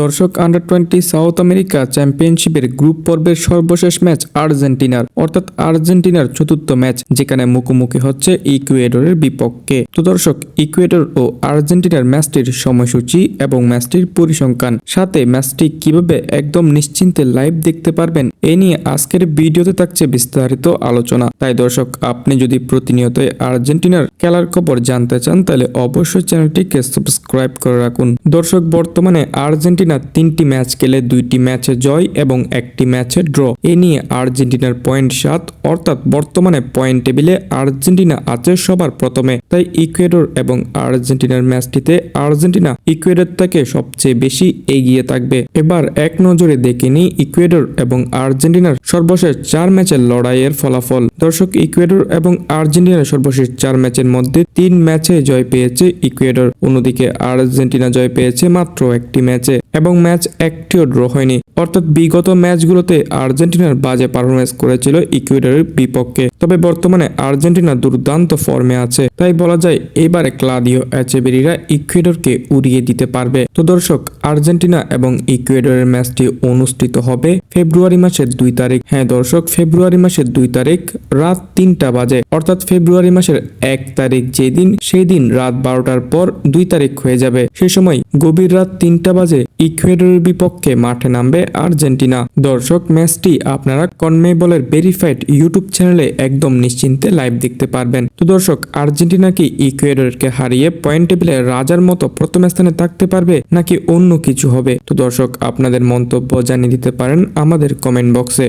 দর্শক under twenty South America চ্যাম্পিয়নশিপের group পর্বের সর্বশেষ ম্যাচ আর্জেন্টিনার অর্থাৎ আর্জেন্টিনার চতুর্থ ম্যাচ যেখানে মুখোমুখি হচ্ছে ইকুয়েডরের বিপক্ষে। তো দর্শক ইকুয়েডর ও আর্জেন্টিনার ম্যাচটির সময়সূচি এবং ম্যাচটির পরিসংখ্যান, সাথে ম্যাচটি কীভাবে একদম নিশ্চিন্তে লাইভ দেখতে পারবেন, এ নিয়ে আজকের ভিডিওতে থাকছে বিস্তারিত আলোচনা। তাই দর্শক, আপনি যদি প্রতিনিয়ত আর্জেন্টিনার খেলার খবর জানতে চান, তাহলে অবশ্যই চ্যানেলটিকে সাবস্ক্রাইব করে রাখুন। দর্শক, বর্তমানে আর্জেন্টিনা তিনটি ম্যাচ খেলে দুইটি ম্যাচে জয় এবং একটি ম্যাচে ড্র। এ নিয়ে আর্জেন্টিনার পয়েন্ট সাত, অর্থাৎ বর্তমানে পয়েন্ট টেবিলে আর্জেন্টিনা আছে সবার প্রথমে। তাই ইকুয়েডর এবং আর্জেন্টিনার ম্যাচটিতে আর্জেন্টিনা ইকুয়েডর থেকে সবচেয়ে বেশি এগিয়ে থাকবে। এবার এক নজরে দেখে নিই ইকুয়েডর এবং আর্জেন্টিনার সর্বশেষ চার ম্যাচের লড়াইয়ের ফলাফল। দর্শক, ইকুয়েডর এবং আর্জেন্টিনার সর্বশেষ চার ম্যাচের মধ্যে তিন ম্যাচে জয় পেয়েছে ইকুয়েডর। অন্যদিকে আর্জেন্টিনা জয় পেয়েছে মাত্র একটি ম্যাচে এবং ম্যাচ একটিও ড্র হয়নি। অর্থাৎ বিগত ম্যাচগুলোতে আর্জেন্টিনার বাজে পারফরমেন্স করেছিল ইকুয়েডরের বিপক্ষে। তবে বর্তমানে আর্জেন্টিনা দুর্দান্ত ফর্মে আছে। তাই বলা যায়, এবারে ক্লাদিও অ্যাচেবেরিরা ইকুয়েডরকে উড়িয়ে দিতে পারবে। তো দর্শক, আর্জেন্টিনা এবং ইকুয়েডরের ম্যাচটি অনুষ্ঠিত হবে ফেব্রুয়ারি মাসের দুই তারিখ। হ্যাঁ দর্শক, ফেব্রুয়ারি মাসের দুই তারিখ রাত তিনটা বাজে। অর্থাৎ ফেব্রুয়ারি মাসের এক তারিখ যেদিন সেই দিন রাত বারোটার পর দুই তারিখ হয়ে যাবে। সে সময় গভীর রাত তিনটা বাজে ইকুয়েডরের বিপক্ষে মাঠে নামবে আর্জেন্টিনা। দর্শক, ম্যাচটি আপনারা কনমেবলের ভেরিফাইড ইউটিউব চ্যানেলে একদম নিশ্চিন্তে লাইভ দেখতে পারবেন। তো দর্শক আর্জেন্টিনাকে ইকুয়েডরকে হারিয়ে পয়েন্ট টেবিলে রাজার মতো প্রথম স্থানে থাকতে পারবে নাকি অন্য কিছু হবে? তো দর্শক, আপনাদের মন্তব্য জানিয়ে দিতে পারেন আমাদের কমেন্ট বক্সে।